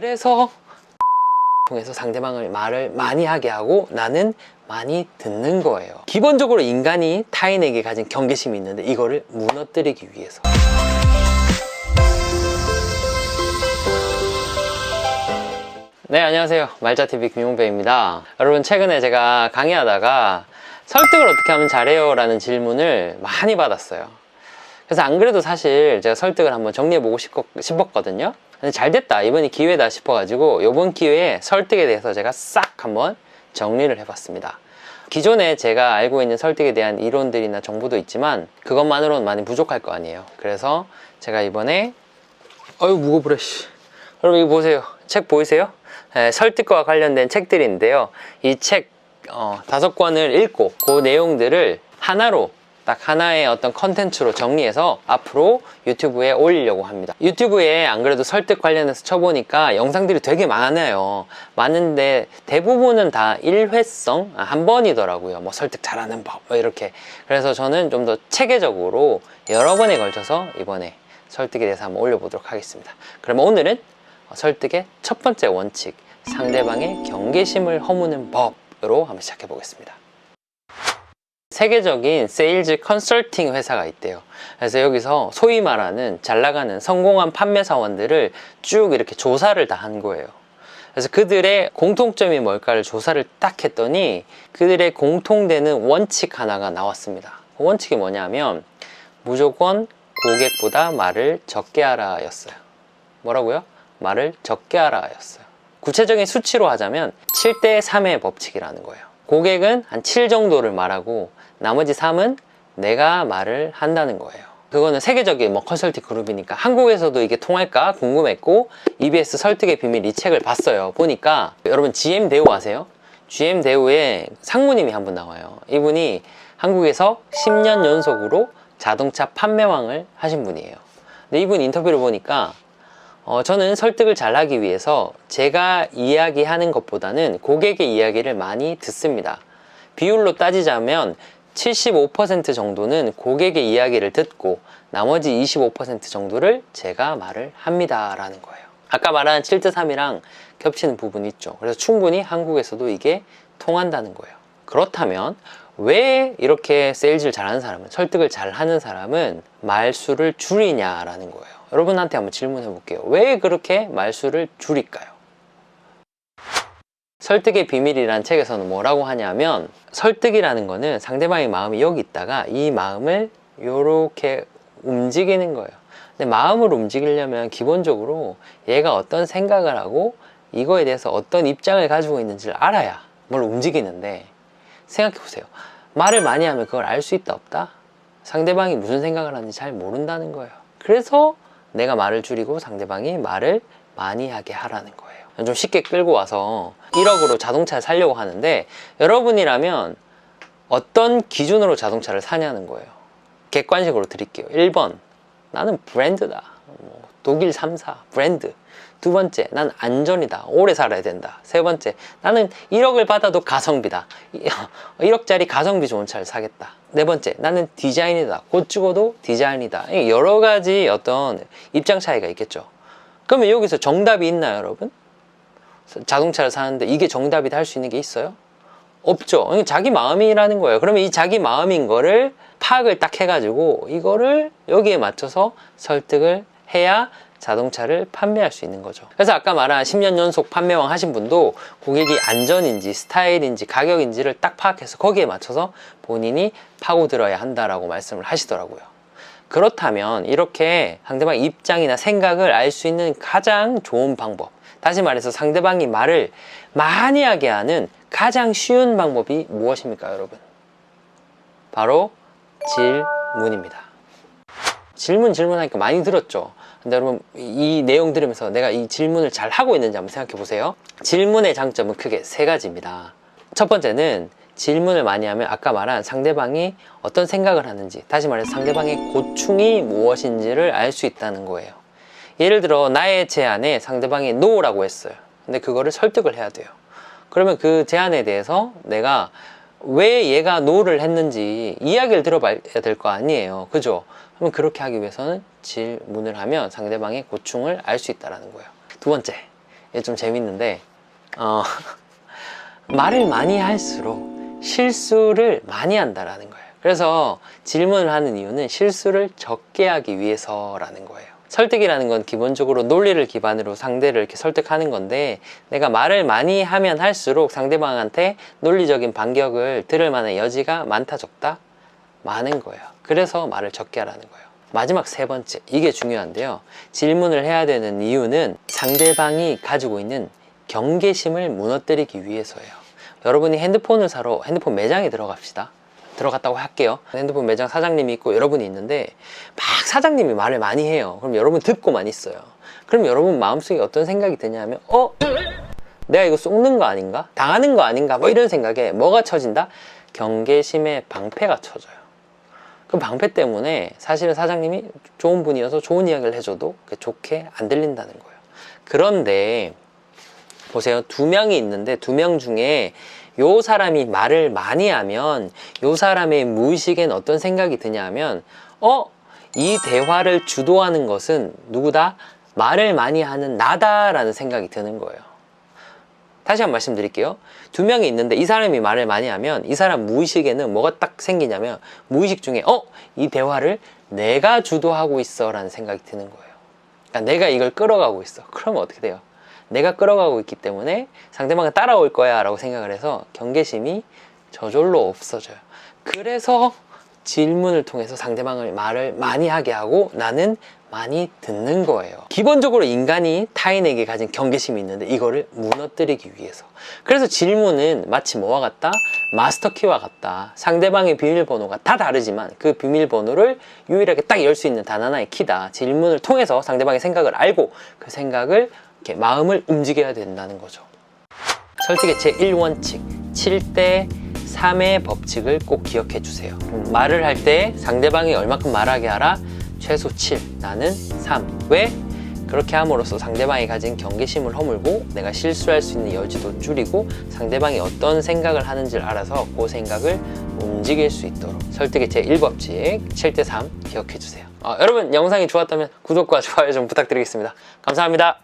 그래서 통해서 상대방을 말을 많이 하게 하고 나는 많이 듣는 거예요. 기본적으로 인간이 타인에게 가진 경계심이 있는데 이거를 무너뜨리기 위해서. 네, 안녕하세요. 말자TV 김용배입니다. 여러분, 최근에 제가 강의하다가 설득을 어떻게 하면 잘해요? 라는 질문을 많이 받았어요. 그래서 안 그래도 사실 제가 설득을 한번 정리해보고 싶었거든요. 근데 잘 됐다. 이번이 기회다 싶어가지고 이번 기회에 설득에 대해서 제가 싹 한번 정리를 해봤습니다. 기존에 제가 알고 있는 설득에 대한 이론들이나 정보도 있지만 그것만으로는 많이 부족할 거 아니에요. 그래서 제가 이번에 어유 무거워라 씨. 여러분 이거 보세요. 책 보이세요? 예, 설득과 관련된 책들인데요. 이책 어, 다섯 권을 읽고 그 내용들을 하나로 딱 하나의 어떤 컨텐츠로 정리해서 앞으로 유튜브에 올리려고 합니다. 유튜브에 안 그래도 설득 관련해서 쳐보니까 영상들이 되게 많아요. 많은데 대부분은 다 일회성 아, 한 번이더라고요. 뭐 설득 잘하는 법 뭐 이렇게. 그래서 저는 좀 더 체계적으로 여러 번에 걸쳐서 이번에 설득에 대해서 한번 올려보도록 하겠습니다. 그러면 오늘은 설득의 첫 번째 원칙, 상대방의 경계심을 허무는 법으로 한번 시작해 보겠습니다. 세계적인 세일즈 컨설팅 회사가 있대요. 그래서 여기서 소위 말하는 잘 나가는 성공한 판매 사원들을 쭉 이렇게 조사를 다 한 거예요. 그래서 그들의 공통점이 뭘까를 조사를 딱 했더니 그들의 공통되는 원칙 하나가 나왔습니다. 그 원칙이 뭐냐면 무조건 고객보다 말을 적게 하라 였어요. 뭐라고요? 말을 적게 하라 였어요. 구체적인 수치로 하자면 7대 3의 법칙이라는 거예요. 고객은 한 7 정도를 말하고 나머지 3은 내가 말을 한다는 거예요. 그거는 세계적인 뭐 컨설팅 그룹이니까 한국에서도 이게 통할까 궁금했고 EBS 설득의 비밀 이 책을 봤어요. 보니까 여러분 GM 대우 아세요? GM 대우에 상무님이 한 분 나와요. 이분이 한국에서 10년 연속으로 자동차 판매왕을 하신 분이에요. 근데 이분 인터뷰를 보니까 어, 저는 설득을 잘 하기 위해서 제가 이야기하는 것보다는 고객의 이야기를 많이 듣습니다. 비율로 따지자면 75% 정도는 고객의 이야기를 듣고 나머지 25% 정도를 제가 말을 합니다. 라는 거예요. 아까 말한 7대 3이랑 겹치는 부분이 있죠. 그래서 충분히 한국에서도 이게 통한다는 거예요. 그렇다면 왜 이렇게 세일즈를 잘하는 사람은, 설득을 잘하는 사람은 말수를 줄이냐라는 거예요. 여러분한테 한번 질문해 볼게요. 왜 그렇게 말수를 줄일까요? 설득의 비밀이라는 책에서는 뭐라고 하냐면 설득이라는 거는 상대방의 마음이 여기 있다가 이 마음을 이렇게 움직이는 거예요. 근데 마음을 움직이려면 기본적으로 얘가 어떤 생각을 하고 이거에 대해서 어떤 입장을 가지고 있는지를 알아야 뭘 움직이는데 생각해 보세요. 말을 많이 하면 그걸 알 수 있다 없다? 상대방이 무슨 생각을 하는지 잘 모른다는 거예요. 그래서 내가 말을 줄이고 상대방이 말을 많이 하게 하라는 거예요. 좀 쉽게 끌고 와서 1억으로 자동차를 사려고 하는데 여러분이라면 어떤 기준으로 자동차를 사냐는 거예요. 객관식으로 드릴게요. 1번 나는 브랜드다. 뭐 독일 3사 브랜드. 두 번째, 난 안전이다. 오래 살아야 된다. 세 번째, 나는 1억을 받아도 가성비다. 1억짜리 가성비 좋은 차를 사겠다. 네 번째, 나는 디자인이다. 곧 죽어도 디자인이다. 여러 가지 어떤 입장 차이가 있겠죠. 그러면 여기서 정답이 있나요, 여러분? 자동차를 사는데 이게 정답이다 할 수 있는 게 있어요? 없죠. 자기 마음이라는 거예요. 그러면 이 자기 마음인 거를 파악을 딱 해가지고 이거를 여기에 맞춰서 설득을 해야 자동차를 판매할 수 있는 거죠. 그래서 아까 말한 10년 연속 판매왕 하신 분도 고객이 안전인지 스타일인지 가격인지를 딱 파악해서 거기에 맞춰서 본인이 파고들어야 한다라고 말씀을 하시더라고요. 그렇다면 이렇게 상대방 입장이나 생각을 알 수 있는 가장 좋은 방법. 다시 말해서 상대방이 말을 많이 하게 하는 가장 쉬운 방법이 무엇입니까, 여러분? 바로 질문입니다. 질문 질문하니까 많이 들었죠. 근데 여러분 이 내용 들으면서 내가 이 질문을 잘 하고 있는지 한번 생각해 보세요. 질문의 장점은 크게 세 가지입니다. 첫 번째는 질문을 많이 하면 아까 말한 상대방이 어떤 생각을 하는지 다시 말해서 상대방의 고충이 무엇인지를 알 수 있다는 거예요. 예를 들어 나의 제안에 상대방이 NO라고 했어요. 근데 그거를 설득을 해야 돼요. 그러면 그 제안에 대해서 내가 왜 얘가 NO를 했는지 이야기를 들어봐야 될 거 아니에요. 그죠? 그러면 그렇게 하기 위해서는 질문을 하면 상대방의 고충을 알 수 있다는 거예요. 두 번째, 이게 좀 재밌는데 어, 말을 많이 할수록 실수를 많이 한다라는 거예요. 그래서 질문을 하는 이유는 실수를 적게 하기 위해서라는 거예요. 설득이라는 건 기본적으로 논리를 기반으로 상대를 이렇게 설득하는 건데 내가 말을 많이 하면 할수록 상대방한테 논리적인 반격을 들을 만한 여지가 많다 적다 많은 거예요. 그래서 말을 적게 하라는 거예요. 마지막 세 번째 이게 중요한데요. 질문을 해야 되는 이유는 상대방이 가지고 있는 경계심을 무너뜨리기 위해서예요. 여러분이 핸드폰을 사러 핸드폰 매장에 들어갑시다. 들어갔다고 할게요. 핸드폰 매장 사장님이 있고 여러분이 있는데 막 사장님이 말을 많이 해요. 그럼 여러분 듣고만 있어요. 그럼 여러분 마음속에 어떤 생각이 드냐면 어? 내가 이거 속는 거 아닌가? 당하는 거 아닌가? 뭐 이런 생각에 뭐가 쳐진다? 경계심의 방패가 쳐져요. 그 방패 때문에 사실은 사장님이 좋은 분이어서 좋은 이야기를 해줘도 좋게 안 들린다는 거예요. 그런데 보세요. 두 명이 있는데 두 명 중에 요 사람이 말을 많이 하면 요 사람의 무의식엔 어떤 생각이 드냐면 어? 이 대화를 주도하는 것은 누구다? 말을 많이 하는 나다라는 생각이 드는 거예요. 다시 한번 말씀드릴게요. 두 명이 있는데 이 사람이 말을 많이 하면 이 사람 무의식에는 뭐가 딱 생기냐면 무의식 중에 어? 이 대화를 내가 주도하고 있어 라는 생각이 드는 거예요. 그러니까 내가 이걸 끌어가고 있어. 그러면 어떻게 돼요? 내가 끌어가고 있기 때문에 상대방은 따라올 거야 라고 생각을 해서 경계심이 저절로 없어져요. 그래서 질문을 통해서 상대방을 말을 많이 하게 하고 나는 많이 듣는 거예요. 기본적으로 인간이 타인에게 가진 경계심이 있는데 이거를 무너뜨리기 위해서. 그래서 질문은 마치 뭐와 같다? 마스터키와 같다. 상대방의 비밀번호가 다 다르지만 그 비밀번호를 유일하게 딱 열 수 있는 단 하나의 키다. 질문을 통해서 상대방의 생각을 알고 그 생각을 이렇게 마음을 움직여야 된다는 거죠. 설득의 제1원칙 7대 3의 법칙을 꼭 기억해 주세요. 말을 할 때 상대방이 얼마큼 말하게 하라? 최소 7, 나는 3. 왜? 그렇게 함으로써 상대방이 가진 경계심을 허물고 내가 실수할 수 있는 여지도 줄이고 상대방이 어떤 생각을 하는지를 알아서 그 생각을 움직일 수 있도록 설득의 제1법칙 7대3 기억해 주세요. 어, 여러분 영상이 좋았다면 구독과 좋아요 좀 부탁드리겠습니다. 감사합니다.